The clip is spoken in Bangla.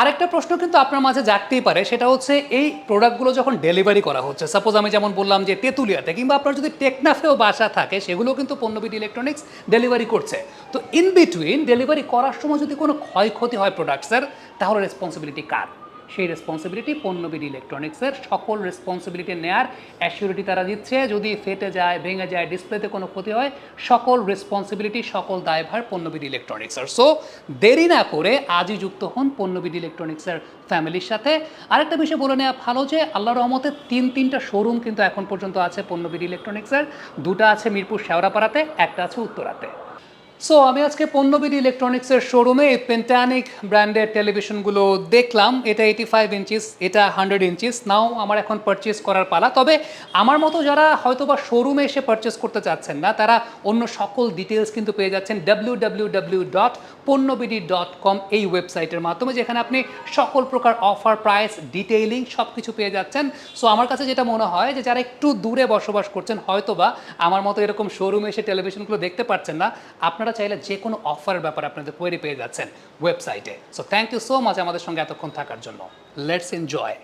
আরেকটা প্রশ্ন কিন্তু আপনার মাঝে জাগতেই পারে, সেটা হচ্ছে এই প্রোডাক্টগুলো যখন ডেলিভারি করা হচ্ছে সাপোজ আমি যেমন বললাম যে তেঁতুলিয়াতে, কিংবা আপনার যদি টেকনাফেও বাসা থাকে, সেগুলো কিন্তু পণ্যবিধি ইলেকট্রনিক্স ডেলিভারি করছে। তো ইন বিটুইন ডেলিভারি করার সময় যদি কোনো ক্ষয়ক্ষতি হয় প্রোডাক্টসের তাহলে রেসপন্সিবিলিটি কার? সেই রেসপন্সিবিলিটি পণ্যবিধি ইলেকট্রনিক্সের সকল রেসপন্সিবিলিটি নেয়ার অ্যাসিউরিটি তারা দিচ্ছে। যদি ফেটে যায়, ভেঙে যায় ডিসপ্লেতে কোনো ক্ষতি হয়, সকল রেসপন্সিবিলিটি সকল দায়ভার পণ্যবিধি ইলেকট্রনিক্সের সো দেরি না করে আজই যুক্ত হন পণ্যবিধি ইলেকট্রনিক্সের ফ্যামিলির সাথে। আরেকটা বিষয় বলে নেওয়া ভালো যে আল্লাহ রহমতে তিন তিনটা শোরুম কিন্তু এখন পর্যন্ত আছে পণ্যবিধি ইলেকট্রনিক্সের দুটো আছে মিরপুর শেওড়াপাড়াতে, একটা আছে উত্তরাতে। সো আমি আজকে পণ্যবিধি ইলেকট্রনিক্সের শোরুমে এই পেন্টানিক ব্র্যান্ডের টেলিভিশনগুলো দেখলাম। এটা এইটি ফাইভ ইঞ্চিস এটা হান্ড্রেড ইঞ্চিস নাও আমার এখন পারচেস করার পালা। তবে আমার মতো যারা হয়তো বা শোরুমে এসে পারচেস করতে চাচ্ছেন না, তারা অন্য সকল ডিটেলস কিন্তু পেয়ে যাচ্ছেন W W W dot dot com এই ওয়েবসাইটের মাধ্যমে, যেখানে আপনি সকল প্রকার অফার প্রাইস ডিটেইলিং সব কিছু পেয়ে যাচ্ছেন। সো আমার কাছে যেটা মনে হয় যে, যারা একটু দূরে বসবাস করছেন হয়তো বা আমার মতো এরকম শোরুমে এসে টেলিভিশনগুলো দেখতে পাচ্ছেন না আপনারা চাইলে যে কোনো অফারের ব্যাপারে আপনাদের কোয়েরি পেয়ে যাচ্ছেন ওয়েবসাইটে so thank you so much আমাদের সঙ্গে এতক্ষণ থাকার জন্য। Let's enjoy